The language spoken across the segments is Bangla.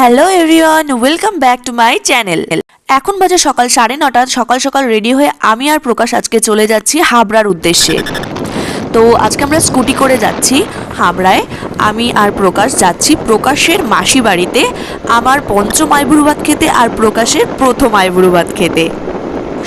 Hello everyone, welcome back to my channel. এখন বাজে সকাল সাড়ে নটা, সকাল সকাল রেডি হয়ে আমি আর প্রকাশ আজকে চলে যাচ্ছি হাবড়ার উদ্দেশ্যে। তো আজকে আমরা স্কুটি করে যাচ্ছি হাবড়ায়। আমি আর প্রকাশ যাচ্ছি প্রকাশের মাসি বাড়িতে, আমার পঞ্চম আইবুড়ো ভাত খেতে আর প্রকাশের প্রথম আইবুড়ো ভাত খেতে।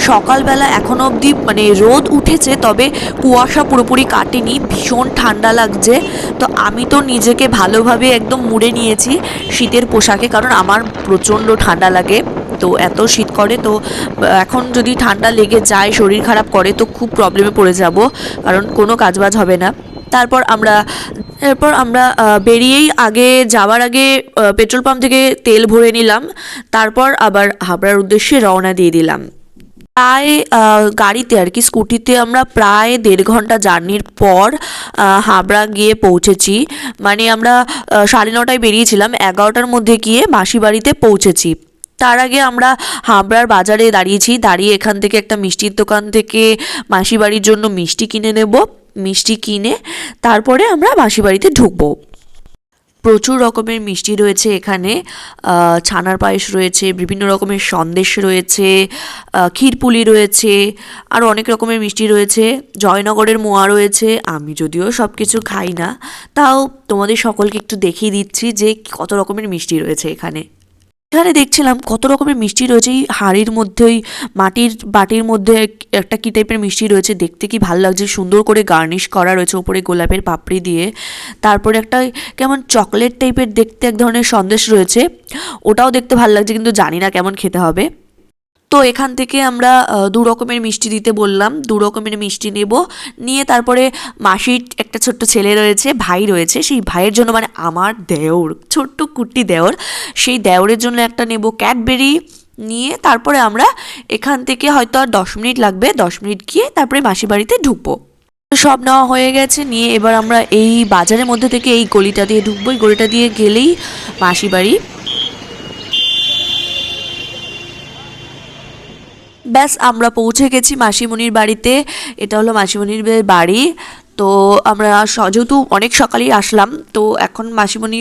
সকালবেলা এখনও অবধি মানে রোদ উঠেছে, তবে কুয়াশা পুরোপুরি কাটেনি, ভীষণ ঠান্ডা লাগছে। তো আমি তো নিজেকে ভালোভাবে একদম মুড়ে নিয়েছি শীতের পোশাকে, কারণ আমার প্রচণ্ড ঠান্ডা লাগে। তো এত শীত করে, তো এখন যদি ঠান্ডা লেগে যায়, শরীর খারাপ করে, তো খুব প্রবলেমে পড়ে যাব, কারণ কোনো কাজবাজ হবে না। তারপর আমরা, এরপর আমরা বেরিয়েই আগে যাওয়ার আগে পেট্রোল পাম্প থেকে তেল ভরে নিলাম, তারপর আবার হাবড়ার উদ্দেশ্যে রওনা দিয়ে দিলাম। প্রায় গাড়িতে আর কি, স্কুটিতে আমরা প্রায় দেড় ঘণ্টা জার্নির পর হাবড়া গিয়ে পৌঁছেছি। মানে আমরা সাড়ে নটায় বেরিয়েছিলাম, এগারোটার মধ্যে গিয়ে মাসি বাড়িতে পৌঁছেছি। তার আগে আমরা হাবড়ার বাজারে দাঁড়িয়েছি, দাঁড়িয়ে এখান থেকে একটা মিষ্টির দোকান থেকে মাসি বাড়ির জন্য মিষ্টি কিনে নেব। মিষ্টি কিনে তারপরে আমরা মাসি বাড়িতে ঢুকবো। প্রচুর রকমের মিষ্টি রয়েছে এখানে ছানার পায়েস রয়েছে, বিভিন্ন রকমের সন্দেশ রয়েছে ক্ষীরপুলি রয়েছে, আর অনেক রকমের মিষ্টি রয়েছে, জয়নগরের মোয়া রয়েছে, আমি যদিও সব কিছু খাই না, তাও তোমাদের সকলকে একটু দেখিয়ে দিচ্ছি যে কত রকমের মিষ্টি রয়েছে এখানে। এখানে দেখছিলাম কত রকমের মিষ্টি রয়েছে। এই হাঁড়ির মধ্যে, ওই মাটির বাটির মধ্যে একটা কী টাইপের মিষ্টি রয়েছে দেখতে কি ভালো লাগছে। সুন্দর করে গার্নিশ করা রয়েছে ওপরে গোলাপের পাপড়ি দিয়ে। তারপরে একটা কেমন চকলেট টাইপের দেখতে এক ধরনের সন্দেশ রয়েছে। ওটাও দেখতে ভালো লাগছে, কিন্তু জানি না কেমন খেতে হবে। তো এখান থেকে আমরা দু রকমের মিষ্টি দিতে বললাম। দু রকমের মিষ্টি নেব। নিয়ে তারপরে মাসির একটা ছোট্ট ছেলে রয়েছে, ভাই রয়েছে। সেই ভাইয়ের জন্য মানে আমার দেওর, ছোট্ট কুট্টি দেওর। সেই দেওরের জন্য একটা নেব ক্যাডবেরি। নিয়ে তারপরে আমরা এখান থেকে হয়তো আর দশ মিনিট লাগবে। দশ মিনিট গিয়ে তারপরে মাসি বাড়িতে ঢুকবো। সব নেওয়া হয়ে গেছে। নিয়ে এবার আমরা এই বাজারের মধ্যে থেকে এই গলিটা দিয়ে ঢুকবো। এই গলিটা দিয়ে গেলেই মাসি বাড়ি। ব্যাস, আমরা পৌঁছে গেছি মাসিমণির বাড়িতে। এটা হলো মাসিমণির বাড়ি। তো আমরা যেহেতু অনেক সকালেই আসলাম, তো এখন মাসিমণি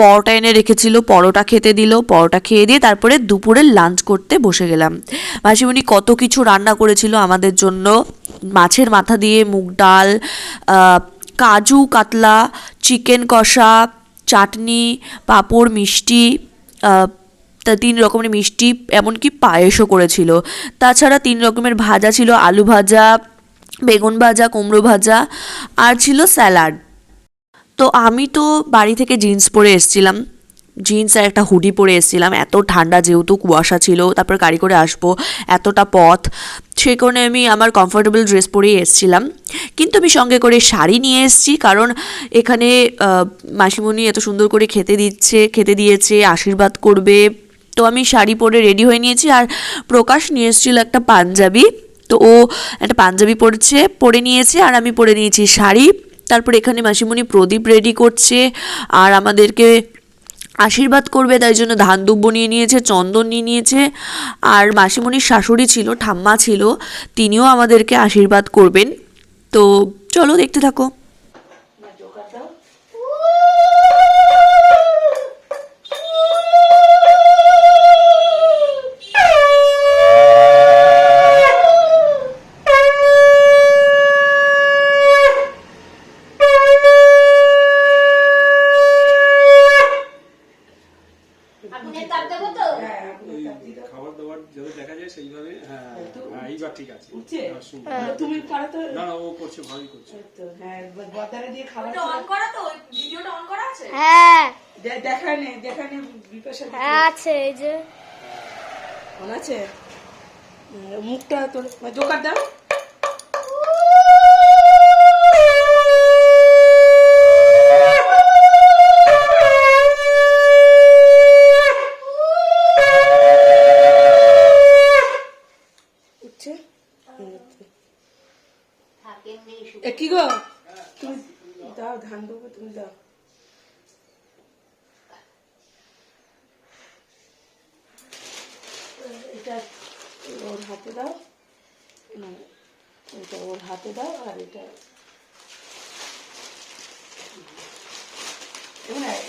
পরোটা এনে রেখেছিল, পরোটা খেতে দিল। পরোটা খেয়ে দিয়ে তারপরে দুপুরে লাঞ্চ করতে বসে গেলাম। মাসিমণি কত কিছু রান্না করেছিল আমাদের জন্য। মাছের মাথা দিয়ে মুগ ডাল কাজু কাতলা চিকেন কষা, চাটনি, পাঁপড়, মিষ্টি তা তিন রকমের মিষ্টি, এমনকি পায়েসও করেছিল। তাছাড়া তিন রকমের ভাজা ছিল আলু ভাজা, বেগুন ভাজা, কুমড়ো ভাজা, আর ছিল স্যালাড। তো আমি তো বাড়ি থেকে জিন্স পরে এসেছিলাম। জিন্স আর একটা হুডি পরে এসেছিলাম। এত ঠান্ডা যেহেতু কুয়াশা ছিল, তারপর গাড়ি করে আসব, এতটা পথ। সেই কারণে আমি আমার কমফোর্টেবল ড্রেস পরেই এসেছিলাম। কিন্তু আমি সঙ্গে করে শাড়ি নিয়ে এসেছি, কারণ এখানে মাসিমণি এত সুন্দর করে খেতে দিচ্ছে, খেতে দিয়েছে, আশীর্বাদ করবে। তো আমি শাড়ি পরে রেডি হয়ে নিয়েছি। আর প্রকাশ নিয়ে এসেছিল একটা পাঞ্জাবি। তো ও একটা পাঞ্জাবি পরেছে পরে নিয়েছে আর আমি পরে নিয়েছি শাড়ি। তারপর এখানে মাসিমণি প্রদীপ রেডি করছে আর আমাদেরকে আশীর্বাদ করবে, তাই জন্য ধান দুব্য নিয়ে নিয়েছে, চন্দন নিয়ে নিয়েছে। আর মাসিমণির শাশুড়ি ছিল, ঠাম্মা ছিল, তিনিও আমাদেরকে আশীর্বাদ করবেন। তো চলো দেখতে থাকো। তুমি পারো তো? না না ও করছে ভালোই করছে। তো হ্যাঁ বদারে দিয়ে খাবার অন করা তো ভিডিওটা অন করা আছে? হ্যাঁ। দে- দেখায় নে দেখায় বিপাশা হ্যাঁ আছে এই যে। মনে আছে? মুখটা তোর জোকার দাও। এটা ওর হাতে দাও। না, এটা ওর হাতে দাও আর এটা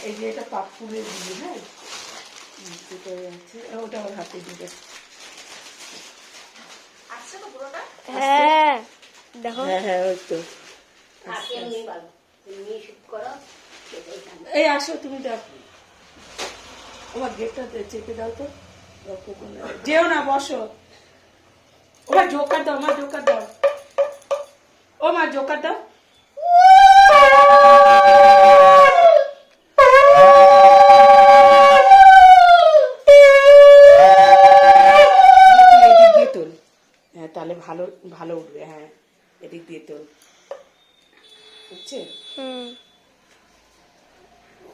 এই যে এটা পাপ্পুরে দিবি হ্যাঁ? আছে ওটা ওর হাতে দিবে। হ্যাঁ দেখো। হ্যাঁ হ্যাঁ ওই তো। এই আসো তুমি দাও। আমার গেটটা চেপে দাও তো। যেও না বসো। ওমা জোকার দাও মা জোকার দাও। ও মা জোকার দাও হ্যাঁ তাহলে ভালো ভালো উঠবে হ্যাঁ এদিক দিয়ে তোল। বুঝছে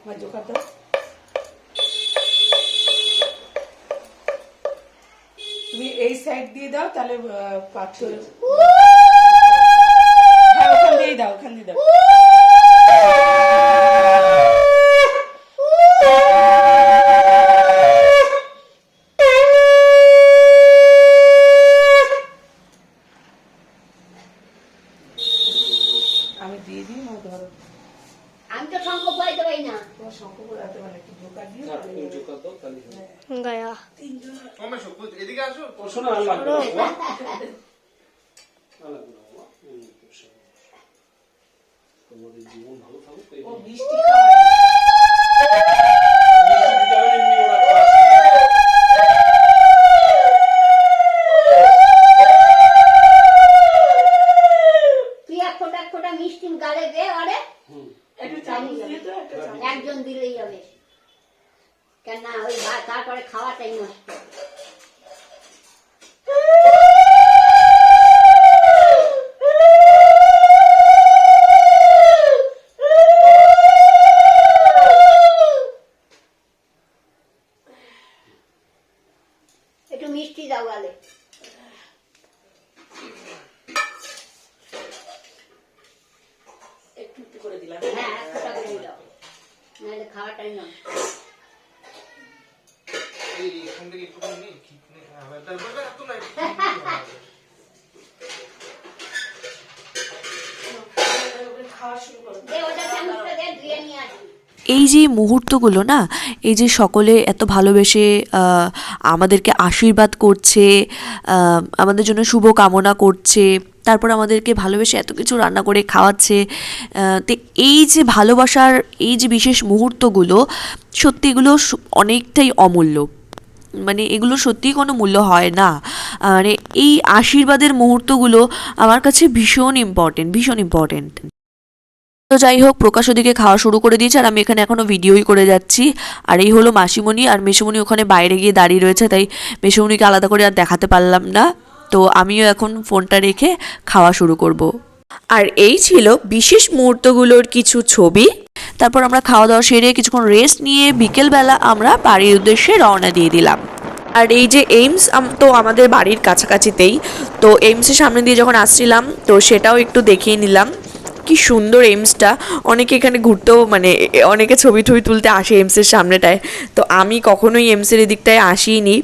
আমার জোকার দাও। তুমি এই সাইড দিয়ে দাও তাহলে পাথর হ্যাঁ ওখান দিয়ে দাও ওখান দিয়ে দাও আমি দিয়ে দিই না ধরো আমি তো শঙ্খ পাইতে পারি না। তোমার মানে একটু জোকার দিয়ে তুমি জোকার দাও, তাহলেই হবে। গায়া। এদিকে আসো। শোনো, আর লাগবে না, লাগবে না, বাবা। হুম, বসে বসো। তোমাদের জীবন ভালো থাকুক ও তারপরে খাওয়াটাই নষ্ট একটু মিষ্টি দাও গালে একটু একটু করে দিলাম হ্যাঁ এক ফোঁটা করে দাও নাহলে খাওয়াটাই নষ্ট এই যে মুহূর্তগুলো না, এই যে সকলে এত ভালোবেসে আমাদেরকে আশীর্বাদ করছে আমাদের জন্য শুভ কামনা করছে, তারপর আমাদেরকে ভালোবেসে এত কিছু রান্না করে খাওয়াচ্ছে তো এই যে ভালোবাসার এই যে বিশেষ মুহূর্তগুলো সত্যি এগুলো অনেকটাই অমূল্য। মানে এগুলো সত্যিই কোনো মূল্য হয় না। মানে এই আশীর্বাদের মুহূর্তগুলো আমার কাছে ভীষণ ইম্পর্টেন্ট ভীষণ ইম্পর্টেন্ট তো যাই হোক, প্রকাশ ওদিকে খাওয়া শুরু করে দিয়েছে আর আমি এখানে এখনও ভিডিওই করে যাচ্ছি। আর এই হলো মাসিমণি আর মেসুমণি ওখানে বাইরে গিয়ে দাঁড়িয়ে রয়েছে, তাই মেসুমণিকে আলাদা করে আর দেখাতে পারলাম না। তো আমিও এখন ফোনটা রেখে খাওয়া শুরু করব। আর এই ছিল বিশেষ মুহূর্তগুলোর কিছু ছবি। তারপর আমরা খাওয়া দাওয়া সেরে কিছুক্ষণ রেস্ট নিয়ে বিকেলবেলা আমরা বাড়ির উদ্দেশ্যে রওনা দিয়ে দিলাম। আর এই যে এইমস তো আমাদের বাড়ির কাছাকাছিতেই। তো এইমসের সামনে দিয়ে যখন আসছিলাম, তো সেটাও একটু দেখিয়ে নিলাম। কি সুন্দর এইমসটা অনেকে এখানে ঘুরতেও মানে অনেকে ছবি টবি তুলতে আসে এইমসের সামনেটায়। তো আমি কখনোই এইমসের এদিকটায় আসিনি।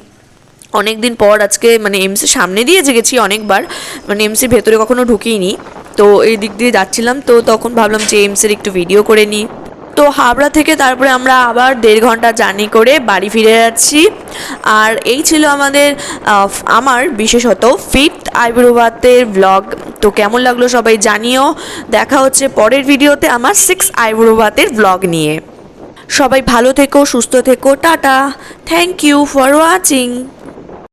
অনেক দিন পর আজকে মানে এমসের সামনে দিয়ে যে গেছি অনেকবার। মানে এমসির ভেতরে কখনো ঢুকিনি। তো এই দিক দিয়ে যাচ্ছিলাম, তো তখন ভাবলাম যে এমসের একটু ভিডিও করে নিই। তো হাবড়া থেকে তারপরে আমরা আবার দেড় ঘণ্টা জার্নি করে বাড়ি ফিরে যাচ্ছি। আর এই ছিল আমাদের আমার বিশেষত ফিফথ আইব্রোভাতের ব্লগ তো কেমন লাগল সবাই জানিও। দেখা হচ্ছে পরের ভিডিওতে আমার সিক্স আইব্রোভাতের ব্লগ নিয়ে। সবাই ভালো থেকো, সুস্থ থেকো, tata. Thank you for watching